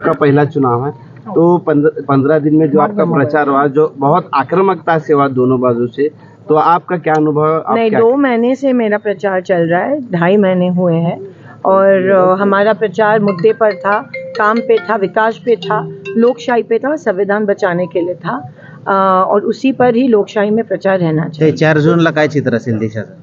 का पहला चुनाव है। तो पंद्रह दिन में जो आपका प्रचार हुआ जो बहुत आक्रामकता से हुआ दोनों बाजू से तो आपका क्या अनुभव नहीं क्या दो महीने से मेरा प्रचार चल रहा है ढाई महीने हुए हैं। और हमारा प्रचार मुद्दे पर था काम पे था विकास पे था लोकशाही पे था संविधान बचाने के लिए था। और उसी पर ही लोकशाही में प्रचार रहना चाहिए। चार जूनला काय चित्र असेल देशाचं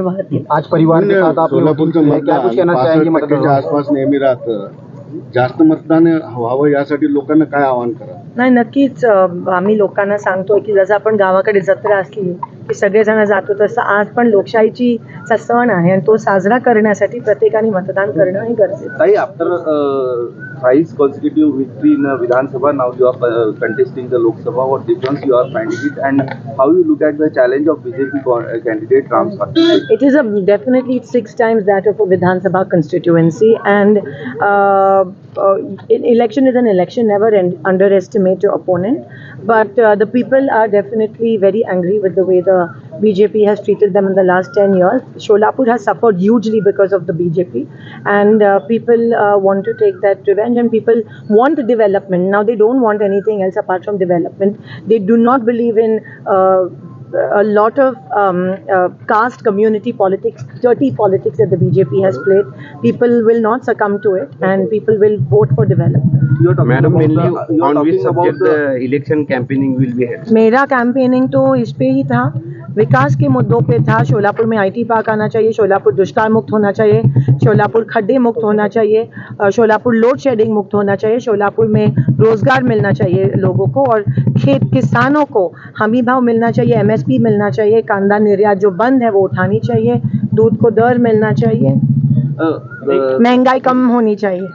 आज परिवार के साथ आप सोलापूरचं क्या कुछ कहना मतदान चाहेंगे आसपास नेहमी राहतं. जास्त मतदान व्हावं यासाठी लोकांना काय आवाहन करा? नाही नक्कीच अ, आम्ही लोकांना सांगतोय की जसं आपण गावाकडे जत्रा असली की सगळेजण जातो तसं आज पण लोकशाहीची चा सण आहे आणि तो साजरा करण्यासाठी प्रत्येकाने मतदान करणं हे गरजेचं आहे. Uh, thrice consecutive victory in uh, Vidhan Sabha, now you are uh, contesting the Lok Sabha. What difference you are finding it, and how you look at the challenge of BJP uh, candidate Ram? It is a definitely six times that of a Vidhan Sabha constituency, and uh, uh, election is an election. Never en- underestimate your opponent. But uh, the people are definitely very angry with the way the BJP has treated them in the last ten years. Sholapur has suffered hugely because of the BJP, and uh, people uh, want to take that revenge. And people want development. Now they don't want anything else apart from development. They do not believe in. Uh, a lot of um, uh, caste community politics, dirty politics that the BJP has mm-hmm. played. People will not succumb to it, and people will vote for development. Madam election campaigning will be मेरा campaigning तो इस पे ही था विकास के मुद्दों पे था शोलापुर में आईटी पार्क आना चाहिए शोलापुर दुष्कार मुक्त होना चाहिए शोलापुर खड्डे मुक्त होना चाहिए शोलापुर लोड शेडिंग मुक्त होना चाहिए शोलापुर में रोज़गार मिलना चाहिए लोगों को और खेत किसानों को हमी भाव मिलना चाहिए एमएसपी मिलना चाहिए कांदा निर्यात जो बंद है वो उठानी चाहिए दूध को दर मिलना चाहिए। महँगाई कम होनी चाहिए।